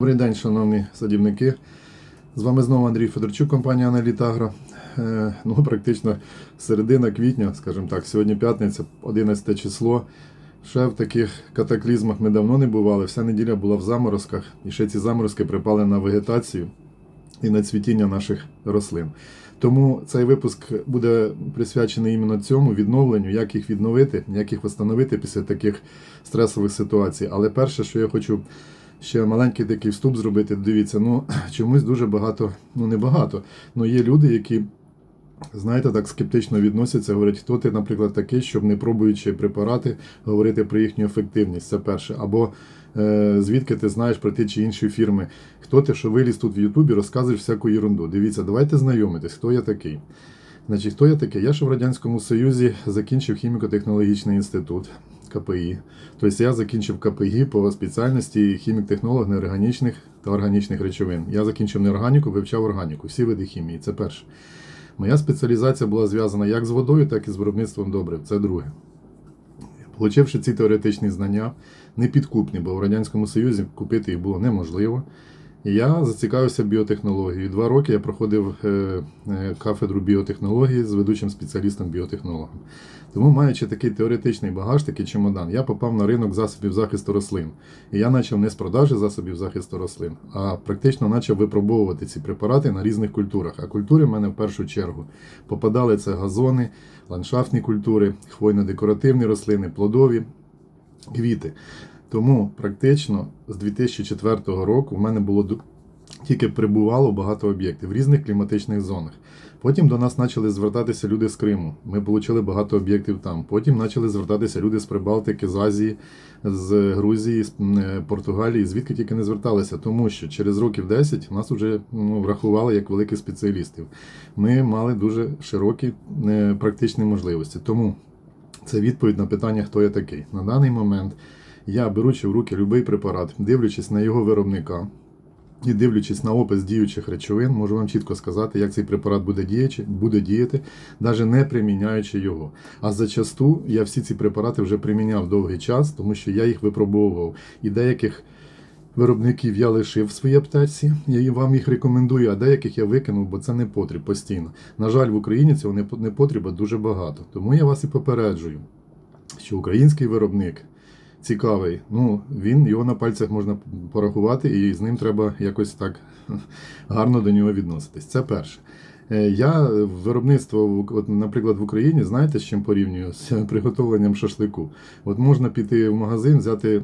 Добрий день, шановні садівники. З вами знову Андрій Федорчук, компанія Аналітагро. Е, Ну, практично середина квітня, скажімо так, сьогодні п'ятниця, 11 число. Ще в таких катаклізмах ми давно не бували. Вся неділя була в заморозках, і ще ці заморозки припали на вегетацію і на цвітіння наших рослин. Тому цей випуск буде присвячений іменно цьому відновленню, як їх відновити, як їх встановити після таких стресових ситуацій. Але перше, що я хочу ще маленький такий вступ зробити. Дивіться, ну чомусь дуже багато, ну не багато, але є люди, які. Знаєте, так скептично відносяться, говорять, хто ти, наприклад, такий, щоб не пробуючи препарати, говорити про їхню ефективність. Це перше. Або е, звідки ти знаєш про ті чи інші фірми. Хто ти, що виліз тут в Ютубі, розказуєш всяку ерунду. Дивіться, давайте знайомитись, хто я такий. Значить, хто я такий? Я ще в Радянському Союзі закінчив хіміко-технологічний інститут КПІ. Тобто я закінчив КПІ по спеціальності хімік-технолог неорганічних та органічних речовин. Я закінчив неорганіку, вивчав органіку, всі види хімії. Це перше. Моя спеціалізація була зв'язана як з водою, так і з виробництвом добрив. Це друге. Получивши ці теоретичні знання, непідкупні, бо в Радянському Союзі купити їх було неможливо. Я зацікавився біотехнологією. Два роки я проходив е, е, кафедру біотехнології з ведучим спеціалістом-біотехнологом. Тому, маючи такий теоретичний багаж, такий чемодан, я попав на ринок засобів захисту рослин. І я почав не з продажі засобів захисту рослин, а практично почав випробовувати ці препарати на різних культурах. А культури в мене в першу чергу попадали це газони, ландшафтні культури, хвойно-декоративні рослини, плодові, квіти. Тому практично з 2004 року в мене було тільки прибувало багато об'єктів в різних кліматичних зонах. Потім до нас почали звертатися люди з Криму. Ми отримали багато об'єктів там. Потім почали звертатися люди з Прибалтики, з Азії, з Грузії, з е, Португалії, звідки тільки не зверталися, тому що через років 10 нас вже ну, врахували як великих спеціалістів. Ми мали дуже широкі е, практичні можливості. Тому це відповідь на питання, хто я такий. На даний момент я, беручи в руки будь-який препарат, дивлячись на його виробника і дивлячись на опис діючих речовин, можу вам чітко сказати, як цей препарат буде діяти, буде діяти, навіть не приміняючи його. А зачасту я всі ці препарати вже приміняв довгий час, тому що я їх випробовував. І деяких виробників я лишив в своїй аптеці, я вам їх рекомендую, а деяких я викинув, бо це не потріб постійно. На жаль, в Україні цього не по- не потреба дуже багато. Тому я вас і попереджую, що український виробник цікавий. Ну, він його на пальцях можна порахувати, і з ним треба якось так гарно до нього відноситись. Це перше. Е, Я виробництво, от, наприклад, в Україні, знаєте, з чим порівнюю? З приготовленням шашлику. От можна піти в магазин, взяти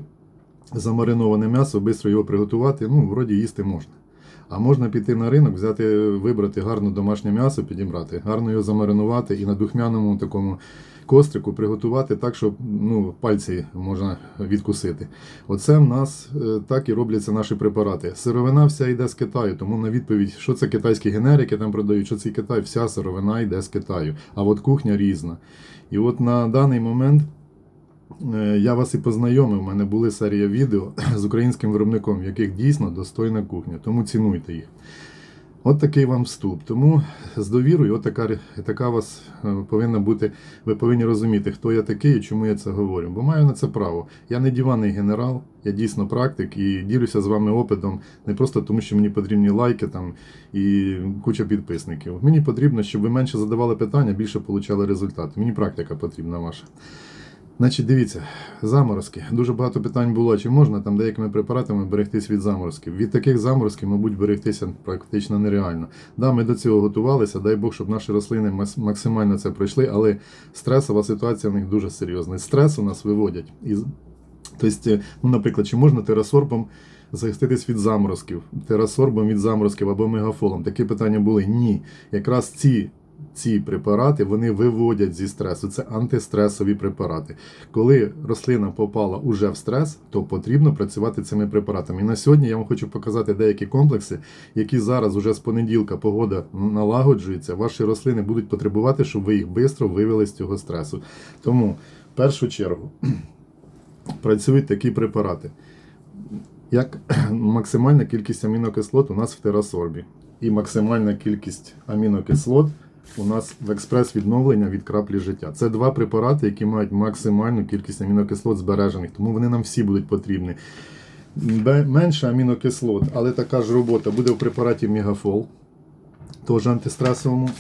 замариноване м'ясо, швидко його приготувати, ну, вроді їсти можна. А можна піти на ринок, взяти, вибрати гарне домашнє м'ясо, підібрати, гарно його замаринувати і на духмяному такому кострику приготувати так, щоб ну, пальці можна відкусити. Оце в нас е, так і робляться наші препарати. Сировина вся йде з Китаю, тому на відповідь, що це китайські генерики там продають, що це Китай, вся сировина йде з Китаю. А от кухня різна. І от на даний момент. Е, Я вас і познайомив. У мене були серія відео з українським виробником, в яких дійсно достойна кухня, тому цінуйте їх. От такий вам вступ. Тому з довірою, от така, така вас е, повинна бути. Ви повинні розуміти, хто я такий і чому я це говорю. Бо маю на це право. Я не диваний генерал, я дійсно практик і ділюся з вами опитом не просто тому, що мені потрібні лайки там і куча підписників. Мені потрібно, щоб ви менше задавали питання, більше получали результати. Мені практика потрібна ваша. Значить, дивіться, заморозки. Дуже багато питань було, чи можна там деякими препаратами берегтись від заморозків. Від таких заморозків, мабуть, берегтися практично нереально. Да, ми до цього готувалися, дай Бог, щоб наші рослини максимально це пройшли, але стресова ситуація в них дуже серйозна. Стрес у нас виводять. І, з- тобто, ну, наприклад, чи можна терасорбом захиститись від заморозків, терасорбом від заморозків або мегафолом? Такі питання були. Ні. Якраз ці ці препарати вони виводять зі стресу. Це антистресові препарати. Коли рослина попала уже в стрес, то потрібно працювати цими препаратами. І на сьогодні я вам хочу показати деякі комплекси, які зараз уже з понеділка погода налагоджується. Ваші рослини будуть потребувати, щоб ви їх швидко вивели з цього стресу. Тому в першу чергу працюють такі препарати. Як максимальна кількість амінокислот у нас в терасорбі. І максимальна кількість амінокислот у нас в експрес відновлення від краплі життя. Це два препарати, які мають максимальну кількість амінокислот збережених, тому вони нам всі будуть потрібні. Менше амінокислот, але така ж робота буде в препараті Мегафол, теж антистресовому,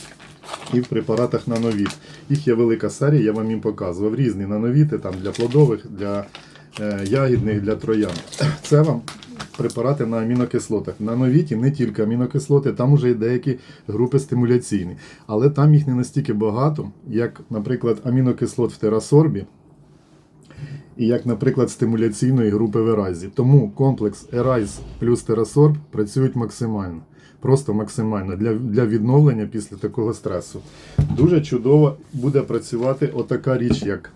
і в препаратах нановіт. Їх є велика серія, я вам їм показував. Різні нановіти там для плодових, для е, ягідних, для троян. Це вам препарати на амінокислотах. На новіті не тільки амінокислоти, там вже є деякі групи стимуляційні. Але там їх не настільки багато, як, наприклад, амінокислот в терасорбі, і як, наприклад, стимуляційної групи в еразі. Тому комплекс Ерайз плюс Терасорб працюють максимально. Просто максимально для, для відновлення після такого стресу. Дуже чудово буде працювати отака річ, як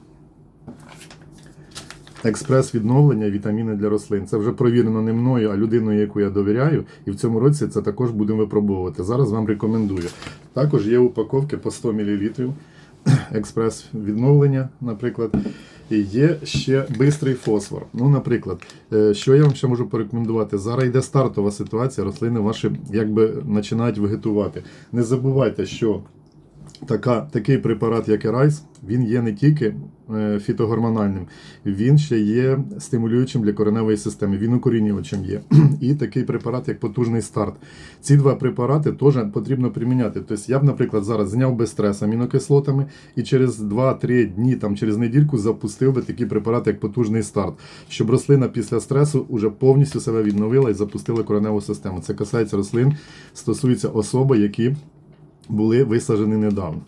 експрес відновлення вітаміни для рослин. Це вже провірено не мною, а людиною, яку я довіряю. І в цьому році це також будемо випробовувати. Зараз вам рекомендую. Також є упаковки по 100 мл експрес відновлення, наприклад. І є ще бистрий фосфор. Ну, наприклад, е, що я вам ще можу порекомендувати? Зараз йде стартова ситуація, рослини ваші якби починають вегетувати. Не забувайте, що така, такий препарат, як Ерайс, він є не тільки е, фітогормональним, він ще є стимулюючим для кореневої системи, він укорінювачем є. І такий препарат, як потужний старт. Ці два препарати теж потрібно приміняти. Тобто я б, наприклад, зараз зняв би стрес амінокислотами і через 2-3 дні, там, через недільку запустив би такі препарати, як потужний старт, щоб рослина після стресу вже повністю себе відновила і запустила кореневу систему. Це касається рослин, стосується особи, які були висаджені недавно.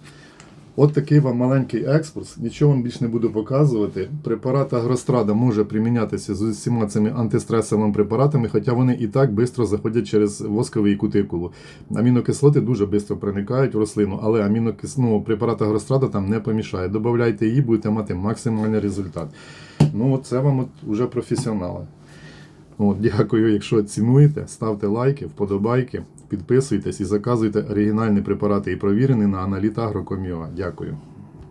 От такий вам маленький екскурс. Нічого вам більше не буду показувати. Препарат Агрострада може примінятися з усіма цими антистресовими препаратами, хоча вони і так швидко заходять через восковий кутикулу. Амінокислоти дуже швидко проникають в рослину, але амінокис... ну, препарат Агрострада там не помішає. Добавляйте її, будете мати максимальний результат. Ну, це вам от уже професіонали. От, дякую, якщо цінуєте, ставте лайки, вподобайки, підписуйтесь і заказуйте оригінальні препарати і провірені на аналітагро.com.ua. Дякую.